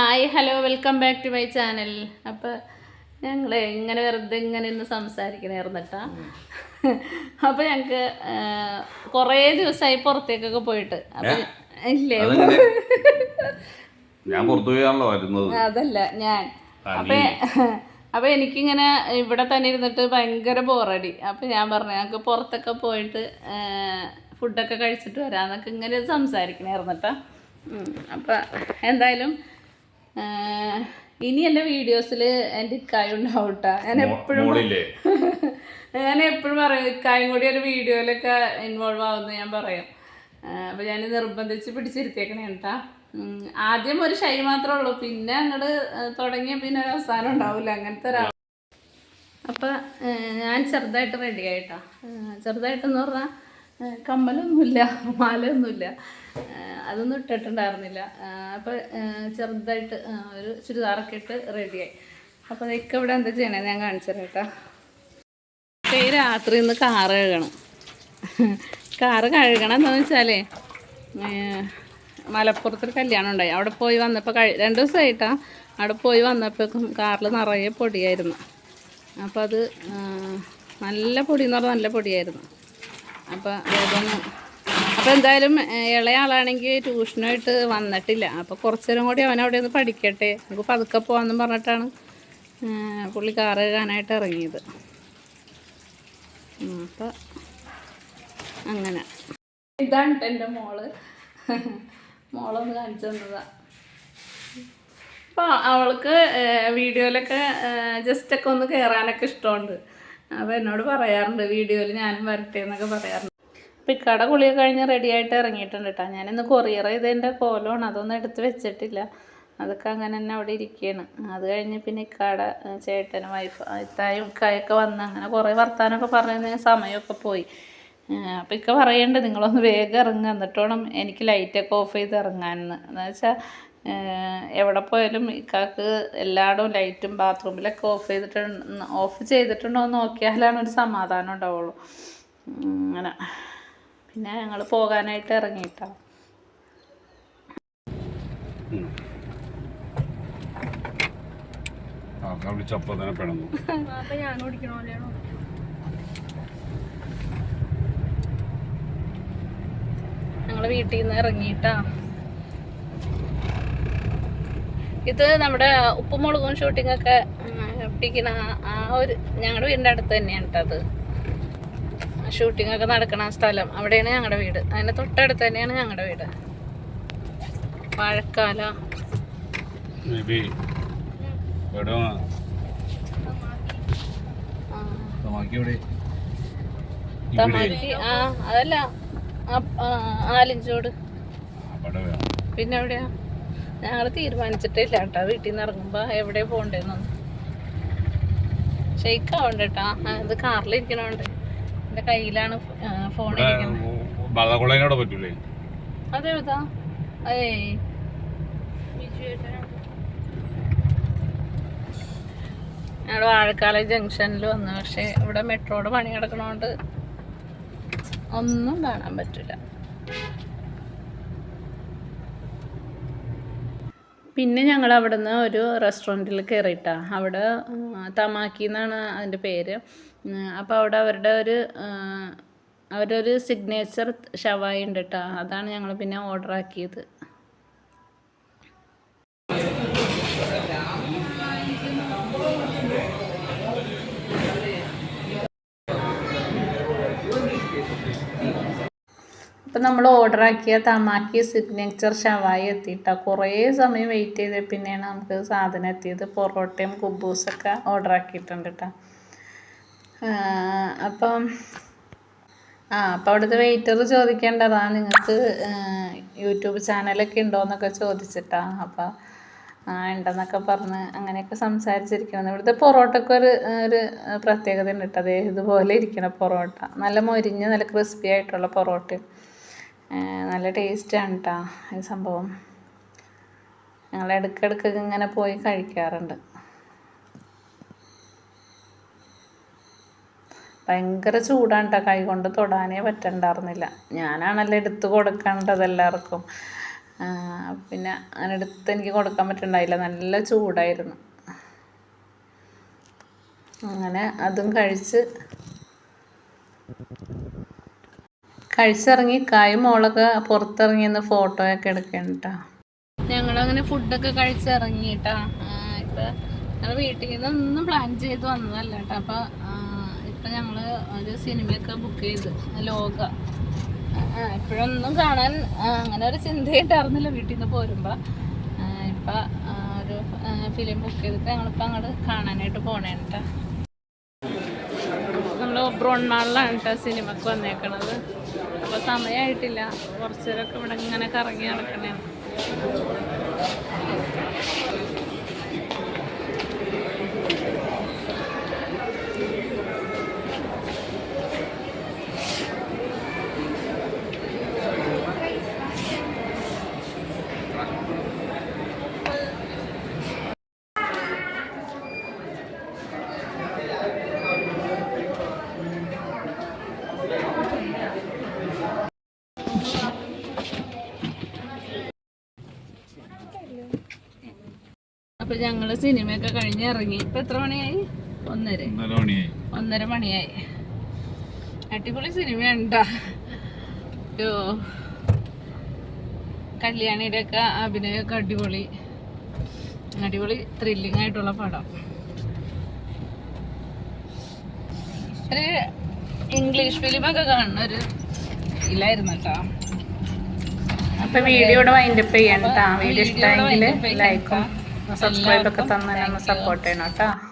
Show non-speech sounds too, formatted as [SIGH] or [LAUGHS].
Hi hello welcome back to my channel. അപ്പോൾ ഞങ്ങൾ ഇങ്ങനെ വെറുതെ ഇങ്ങനെ ഇന്ന് സംസാരിക്കണായിരുന്നു കേട്ടാ അപ്പോൾ ഞങ്ങൾക്ക് കുറേ ദിവസമായി പുറത്തേക്കൊക്കെ പോയിട്ട്. അപ്പം ഇല്ലേ? ഞാൻ പുറത്തു പോയാണല്ലോ വരുന്നത്. അതല്ല ഞാൻ. അപ്പം അപ്പൊ എനിക്കിങ്ങനെ ഇവിടെ തന്നെ ഇരുന്നിട്ട് ഭയങ്കര ബോറടി. അപ്പൊ ഞാൻ പറഞ്ഞു ഞങ്ങൾക്ക് പുറത്തൊക്കെ പോയിട്ട് ഫുഡൊക്കെ കഴിച്ചിട്ട് വരാന്നൊക്കെ ഇങ്ങനെ സംസാരിക്കണായിരുന്നു കേട്ടോ അപ്പൊ എന്തായാലും ഇനി എന്റെ വീഡിയോസിൽ എന്റെ ഇക്കായ ഉണ്ടാവും കേട്ടോ ഞാൻ എപ്പോഴും [LAUGHS] ഞാൻ എപ്പോഴും പറയും ഇക്കായും കൂടി ഒരു വീഡിയോയിലൊക്കെ ഇൻവോൾവ് ആവുമെന്ന് ഞാൻ പറയും. അപ്പോൾ ഞാൻ നിർബന്ധിച്ച് പിടിച്ചിരുത്തിയേക്കണേ കേട്ടാ. ആദ്യം ഒരു ഷൈ മാത്രമേ ഉള്ളൂ. പിന്നെ അങ്ങോട്ട് തുടങ്ങിയ പിന്നെ ഒരു അവസാനം ഉണ്ടാവില്ല അങ്ങനത്തെ ഒരാൾ അപ്പം ഞാൻ ചെറുതായിട്ട് റെഡി ആയിട്ടാ. ചെറുതായിട്ടെന്ന് പറഞ്ഞാൽ കമ്മലൊന്നുമില്ല മാലയൊന്നുമില്ല. അതൊന്നും ഇട്ടിട്ടുണ്ടായിരുന്നില്ല. അപ്പോൾ ചെറുതായിട്ട് ഒരു ചുരിദാറൊക്കെ ഇട്ട് റെഡിയായി. അപ്പോൾ ഇതൊക്കെ ഇവിടെ എന്താ ചെയ്യണേ? ഞാൻ കാണിച്ചു കേട്ടോ. ഈ രാത്രി ഇന്ന് കാറ് കഴുകണം. കാറ് കഴുകണം എന്താണെന്ന് വെച്ചാലേ മലപ്പുറത്തൊരു കല്യാണം ഉണ്ടായി. അവിടെ പോയി വന്നപ്പോൾ കഴി രണ്ട് ദിവസമായിട്ടാ അവിടെ പോയി വന്നപ്പോഴേക്കും കാറിൽ നിറയെ പൊടിയായിരുന്നു. അപ്പോൾ അത് നല്ല പൊടി എന്ന് പറഞ്ഞാൽ നല്ല പൊടിയായിരുന്നു. അപ്പോൾ വേഗം അപ്പോൾ എന്തായാലും ഇളയാളാണെങ്കിൽ ട്യൂഷനായിട്ട് വന്നിട്ടില്ല. അപ്പോൾ കുറച്ച് നേരം കൂടി അവൻ അവിടെ ഒന്ന് പഠിക്കട്ടെ. നമുക്ക് പതുക്കെ പോകാമെന്നും പറഞ്ഞിട്ടാണ് പുള്ളി കാറ് കഴുകാനായിട്ട് ഇറങ്ങിയത്. അപ്പോൾ അങ്ങനെ. ഇതാണ് എന്റെ മോൾ. മോളൊന്ന് കാണിച്ചു തന്നതാ. അപ്പോൾ അവൾക്ക് വീഡിയോയിലൊക്കെ ജസ്റ്റ് ഒക്കെ ഒന്ന് കയറാനൊക്കെ ഇഷ്ടമുണ്ട്. അപ്പോൾ എന്നോട് പറയാറുണ്ട് വീഡിയോയിൽ ഞാനും വരട്ടെ എന്നൊക്കെ പറയാറുണ്ട്. അപ്പോൾ ഇക്കട കുളിയൊക്കെ കഴിഞ്ഞ് റെഡി ആയിട്ട് ഇറങ്ങിയിട്ടുണ്ട് കേട്ടോ ഞാനിന്ന് കൊറിയർ ചെയ്തതിന്റെ കോലമാണ് അതൊന്നും എടുത്ത് വെച്ചിട്ടില്ല. അതൊക്കെ അങ്ങനെ തന്നെ അവിടെ ഇരിക്കുകയാണ് അത് കഴിഞ്ഞ് പിന്നെ ഇക്കാട ചേട്ടനും വൈഫ് ഇത്തായും ഇക്കായൊക്കെ വന്ന് അങ്ങനെ കുറേ വർത്താനമൊക്കെ പറഞ്ഞ് സമയമൊക്കെ പോയി. അപ്പം ഇക്ക പറയണ്ട് നിങ്ങളൊന്ന് വേഗം ഇറങ്ങുക എന്നിട്ട് വേണം എനിക്ക് ലൈറ്റൊക്കെ ഓഫ് ചെയ്ത് ഇറങ്ങാനെന്ന്. എന്ന് വെച്ചാൽ എവിടെ പോയാലും ഇക്കാക്ക് എല്ലായിടവും ലൈറ്റും ബാത്റൂമിലൊക്കെ ഓഫ് ചെയ്തിട്ട് ഓഫ് ചെയ്തിട്ടുണ്ടോ എന്ന് നോക്കിയാലാണ് ഒരു സമാധാനം ഉണ്ടാവുള്ളൂ. അങ്ങനെ. പിന്നെ ഞങ്ങൾ പോകാനായിട്ട് ഇറങ്ങിയിട്ടാണ് ഞങ്ങൾ വീട്ടിൽ നിന്ന് ഇറങ്ങിയിട്ടാ. ഇത് നമ്മുടെ ഉപ്പുമുളകും ഷൂട്ടിംഗ് ഒക്കെ പിടിക്കണ ആ ഒരു ഞങ്ങളുടെ വീടിന്റെ അടുത്ത് തന്നെയാണ് കേട്ടോ അത്. ഷൂട്ടിംഗ് ഒക്കെ നടക്കണ സ്ഥലം. അവിടെയാണ് ഞങ്ങളുടെ വീട്. അതിന്റെ തൊട്ടടുത്ത് തന്നെയാണ് ഞങ്ങളുടെ വീട്. വാഴക്കാല. എവിടെ? ആ, തമാക്കി അതല്ല ആലിഞ്ചോട്. പിന്നെ എവിടെയാ? ഞങ്ങൾ തീരുമാനിച്ചിട്ടില്ല കേട്ടോ. വീട്ടിൽ നിന്ന് ഇറങ്ങുമ്പോ എവിടെ പോകണ്ടേന്നൊന്നും ഷെയ്ക്കാവണ്ട കേട്ടോ ഇത് കാറിലിരിക്കണോണ്ട്. എന്റെ കയ്യിലാണ് ഫോൺ പറ്റൂലേ? അതെഴുതാ ഏയ് ഞങ്ങൾ വാഴക്കാല ജംഗ്ഷനിൽ വന്നു. പക്ഷെ ഇവിടെ മെട്രോയുടെ പണി കിടക്കണോണ്ട് ഒന്നും കാണാൻ പറ്റില്ല പിന്നെ ഞങ്ങൾ അവിടുന്ന് ഒരു റെസ്റ്റോറന്റിൽ കയറിയിട്ടാ അവിടെ തമാക്കി എന്നാണ് അതിന്റെ പേര്. അപ്പോൾ അവിടെ അവരുടെ ഒരു അവരൊരു സിഗ്നേച്ചർ ഷവായി ഉണ്ട് കേട്ടോ അതാണ് ഞങ്ങൾ പിന്നെ ഓർഡർ ആക്കിയത്. അപ്പം നമ്മൾ ഓർഡർ ആക്കിയ തമാക്കി സിഗ്നേച്ചർ ഷവായി എത്തിയിട്ട കുറേ സമയം വെയിറ്റ് ചെയ്ത പിന്നെയാണ് നമുക്ക് സാധനം എത്തിയത്. പൊറോട്ടയും കുബൂസൊക്കെ ഓർഡർ ആക്കിയിട്ടുണ്ട് കേട്ടോ അപ്പം ആ അപ്പോൾ അവിടുത്തെ വെയിറ്റർ ചോദിക്കേണ്ടതാ. നിങ്ങൾക്ക് യൂട്യൂബ് ചാനലൊക്കെ ഉണ്ടോയെന്നൊക്കെ ചോദിച്ചിട്ടാ. അപ്പോൾ ആ ഉണ്ടെന്നൊക്കെ പറഞ്ഞ് അങ്ങനെയൊക്കെ സംസാരിച്ചിരിക്കണം ഇവിടുത്തെ പൊറോട്ടയ്ക്ക് ഒരു ഒരു പ്രത്യേകത ഉണ്ട് കേട്ടോ അതേ ഇതുപോലെ ഇരിക്കണ പൊറോട്ട. നല്ല മൊരിഞ്ഞ് നല്ല ക്രിസ്പി ആയിട്ടുള്ള പൊറോട്ടയും. നല്ല ടേസ്റ്റാണ് കേട്ടോ ഈ സംഭവം. ഞങ്ങൾ ഇടയ്ക്കിടയ്ക്ക് ഇങ്ങനെ പോയി കഴിക്കാറുണ്ട്. ഭയങ്കര ചൂടാണ് കേട്ടോ കൈ കൊണ്ട് തൊടാനേ പറ്റണ്ടായിരുന്നില്ല ഞാനാണല്ലോ എടുത്തു കൊടുക്കേണ്ടത് എല്ലാവർക്കും പിന്നെ അങ്ങനെ എടുത്ത് എനിക്ക് കൊടുക്കാൻ പറ്റണ്ടായില്ല. നല്ല ചൂടായിരുന്നു. അങ്ങനെ അതും കഴിച്ച് കഴിച്ചിറങ്ങി കായ് മോളൊക്കെ പുറത്തിറങ്ങി നിന്ന് ഫോട്ടോയൊക്കെ എടുക്കണം കേട്ടോ ഞങ്ങളങ്ങനെ ഫുഡൊക്കെ കഴിച്ചിറങ്ങി കേട്ടോ ഇപ്പം ഞങ്ങൾ വീട്ടിൽ നിന്ന് ഒന്നും പ്ലാൻ ചെയ്ത് വന്നതല്ല കേട്ടോ അപ്പൊ ഇപ്പം ഞങ്ങൾ ഒരു സിനിമയൊക്കെ ബുക്ക് ചെയ്ത് ലോക. ഇപ്പോഴൊന്നും കാണാൻ അങ്ങനെ ഒരു ചിന്തയുണ്ടായിരുന്നില്ല വീട്ടിൽ നിന്ന് പോരുമ്പോൾ ഇപ്പം ഒരു ഫിലിം ബുക്ക് ചെയ്തിട്ട് ഞങ്ങളിപ്പോൾ അങ്ങോട്ട് കാണാനായിട്ട് പോണേ കേട്ടോ നമ്മൾ ഒബ്രോൺ മാളിലാണ് കേട്ടോ സിനിമക്ക് വന്നേക്കണത്. അപ്പോൾ സമയമായിട്ടില്ല കുറച്ചേരൊക്കെ ഇവിടെ ഇങ്ങനെ കറങ്ങി നടക്കണേ. അപ്പോൾ ഞങ്ങൾ സിനിമയൊക്കെ കഴിഞ്ഞ് ഇറങ്ങി. ഇപ്പൊ എത്ര മണിയായി? ഒന്നര. ഒന്നര മണിയായി. ഒന്നര മണിയായി. അടിപൊളി സിനിമ ട്ടോ. യോ. കല്യാണിയുടെ ഒക്കെ അഭിനയമൊക്കെ അടിപൊളി. അടിപൊളി ത്രില്ലിംഗ് ആയിട്ടുള്ള പടം. ഒരു ഇംഗ്ലീഷ് ഫിലിമൊക്കെ കാണുന്ന ഒരു ഇല്ലായിരുന്നു കേട്ടോ. അപ്പൊ വീഡിയോ വൈൻഡപ്പ് ചെയ്യണം വീഡിയോ ഇഷ്ടമായി ലൈക്കും സബ്സ്ക്രൈബ് ഒക്കെ തന്നെ ഒന്ന് സപ്പോർട്ട് ചെയ്യണം കേട്ടോ.